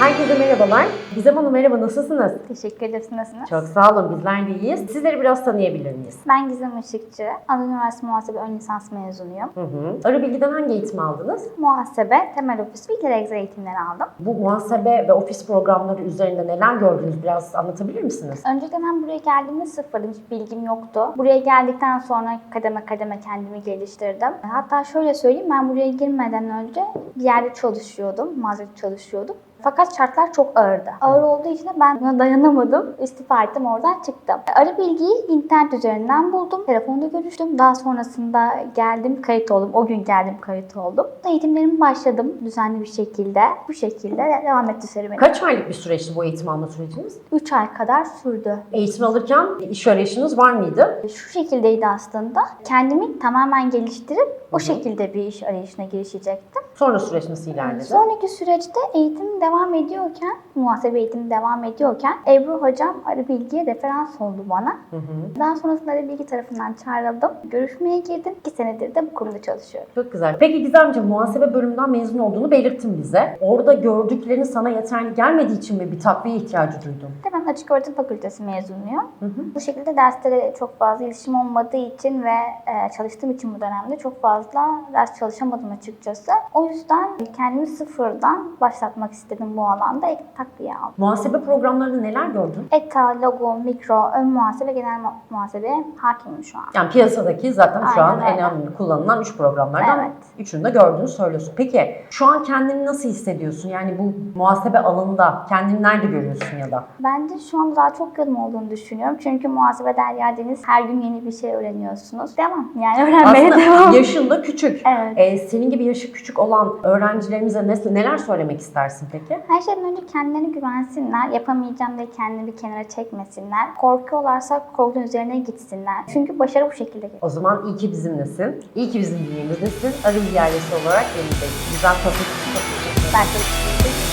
Herkese merhabalar. Gizem Hanım merhaba, nasılsınız? Teşekkür ederiz. Nasılsınız? Çok sağ olun, bizler de iyiyiz. Sizleri biraz tanıyabilir miyiz? Ben Gizem Işıkçı. Anadolu Üniversitesi Muhasebe Ön Lisans mezunuyum. Hı hı. Arı Bilgi'den hangi eğitim aldınız? Muhasebe, temel ofis ve ileri egzel eğitimleri aldım. Bu muhasebe ve ofis programları üzerinde neler gördünüz biraz anlatabilir misiniz? Öncelikle ben buraya geldiğimde sıfırdım. Hiç bilgim yoktu. Buraya geldikten sonra kademe kademe kendimi geliştirdim. Hatta şöyle söyleyeyim ben buraya girmeden önce bir yerde çalışıyordum. Mağazada çalışıyordum. Fakat şartlar çok ağırdı. Ağır olduğu için de ben buna dayanamadım. İstifa ettim oradan çıktım. Arı bilgiyi internet üzerinden buldum. Telefonda görüştüm. Daha sonrasında geldim kayıt oldum. O gün geldim kayıt oldum. Eğitimlerimi başladım düzenli bir şekilde. Bu şekilde devam etti serüvenim. Kaç aylık bir süreçti bu eğitim alma süreciniz? 3 ay kadar sürdü. Eğitim alırken iş arayışınız var mıydı? Şu şekildeydi aslında. Kendimi tamamen geliştirip o şekilde bir iş arayışına girişecektim. Sonra süreç nasıl ilerledi? Sonraki süreçte eğitim devam ediyorken, muhasebe eğitimi devam ediyorken Ebru hocam arı bilgiye referans oldu bana. Hı hı. Daha sonrasında arı bilgi tarafından çağrıldım. Görüşmeye girdim. 2 senedir de bu kurumda çalışıyorum. Çok güzel. Peki Gizemciğim muhasebe bölümünden mezun olduğunu belirttin bize. Orada gördüklerin sana yeterli gelmediği için mi bir takviye ihtiyacı duydun? Ben açık öğretim fakültesi mezunuyum. Hı hı. Bu şekilde derslere çok fazla ilişkim olmadığı için ve e, çalıştığım için bu dönemde çok fazla ders çalışamadım açıkçası. O yüzden kendimi sıfırdan başlatmak istedim bu alanda. Ek takviye aldım. Muhasebe programlarında neler gördün? ETA, logo, mikro, ön muhasebe, genel mu- muhasebeye hakimim şu an. Yani piyasadaki zaten şu an Aynen en öyle. önemli kullanılan üç programlardan Evet. üçünü de gördüğünü söylüyorsun. Peki şu an kendini nasıl hissediyorsun? Yani bu muhasebe alanında kendini nerede görüyorsun ya da? Bence şu anda daha çok yolum olduğunu düşünüyorum. Çünkü muhasebe derya deniz her gün yeni bir şey öğreniyorsunuz. Devam. Yani öğrenmeye Aslında devam. yaşın da küçük. Evet. Ee, senin gibi yaşı küçük olan öğrencilerimize ne- neler söylemek istersin peki? Her şeyden önce kendilerine güvensinler. Yapamayacağım diye kendini bir kenara çekmesinler. Korkuyorlarsa korkunun üzerine gitsinler. Çünkü başarı bu şekilde gelir. O zaman iyi ki bizimlesin. İyi ki bizim bünyemizdesin. Arı ailesi olarak yanındayız. Güzel tatlı çok teşekkür ederim. Ben de